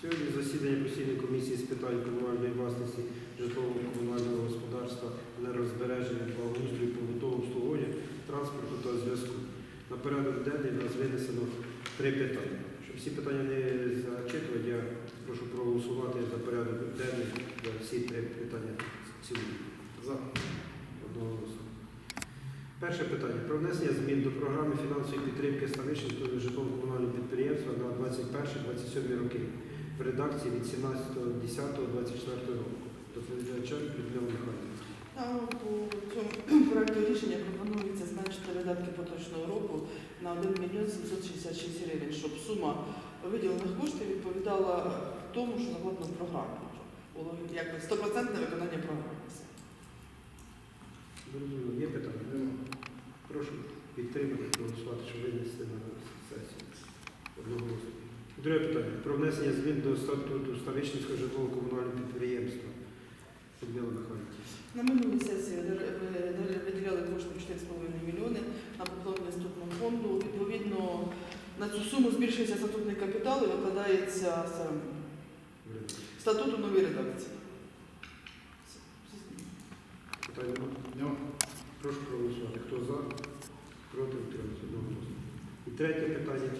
Сьогодні засідання постійної комісії з питань комунальної власності, житлового комунального господарства, енергозбереження, благоустрою, побутового обслуговування, транспорту та зв'язку. На порядок денний в нас винесено три питання. Щоб всі питання не зачитувати, я прошу проголосувати за порядок денний за всі три питання цілому. За одноголосно. Перше питання про внесення змін до програми фінансової підтримки Ставищенського житлово-комунального підприємства на 21-27 роки в редакції від 17.10.24 року. Доповідача Людмила Михайлівна. По цьому проекту рішення пропонується зменшити видатки поточного року на 1 мільйон 766 гривень, щоб сума виділених коштів відповідала тому, що закладено в програмі. Було якби 100% виконання програми. Є питання? Прошу підтримати, проголосувати, щоб винести на сесію. Друге питання. Про внесення змін до статуту Ставищенського житлово-комунального підприємства. Людмила Михайлівна. На минулій сесії ви- ви- ви виділяли кошти 4,5 мільйони на поповнення статутного фонду. Відповідно, на цю суму збільшується статутний капітал і викладається статут у новій редакції. Питання нема? Прошу проголосувати. Хто за? Проти одноголосно. І третє питання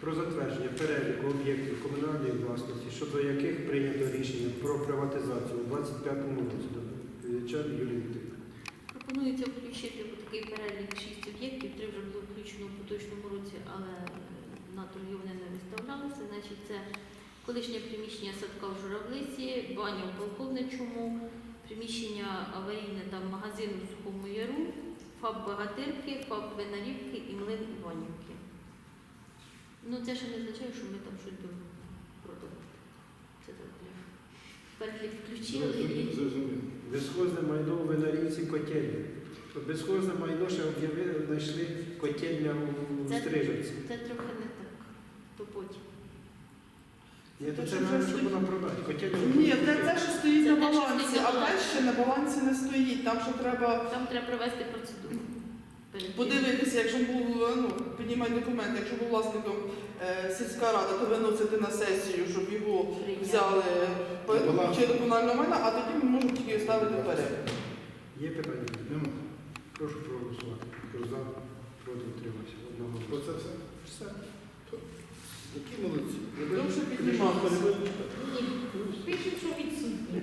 про затвердження переліку об'єктів комунальної власності, щодо яких прийнято рішення про приватизацію у 25-му році. Юлія Вікторівна. Пропонується включити у такий перелік шість об'єктів, три вже було включено в поточному році, але на торги вони не виставлялися. Значить, це колишнє приміщення садка в Журавлиці, баня в полковничому, приміщення аварійне там магазин у Сухому Яру, ФАП Багатирки, ФАП Винарівки і млин Іванівки. Ну це ще не означає, що ми там щось будемо продавати. Це так. для- Перелік включили і Зрозуміло. Безхозне майно у Винарівці котельня. То Безхозне майно ще об'явили, знайшли котельня у Це- Стрижівці. це трохи не так. То потім. Ні, то Те, це що треба, вже щоб стоїть. вона продати. Котельня Ні, це те, що стоїть Це на те, що балансі, стоїть на а те балансі. ще на балансі не стоїть. Там ще треба Там треба провести процедуру. Подивитися, якщо був ну, піднімати документи, якщо був власником е, сільська рада, то виносити на сесію, щоб його взяли чи до комунального майна, а тоді ми можемо тільки ставити вперед. Є питання? Нема. Прошу проголосувати. Хто за, проти утримався. Одного Про це все? Все. Які молодці. Довше піднімалися. Ні, пишуть, що відсутні.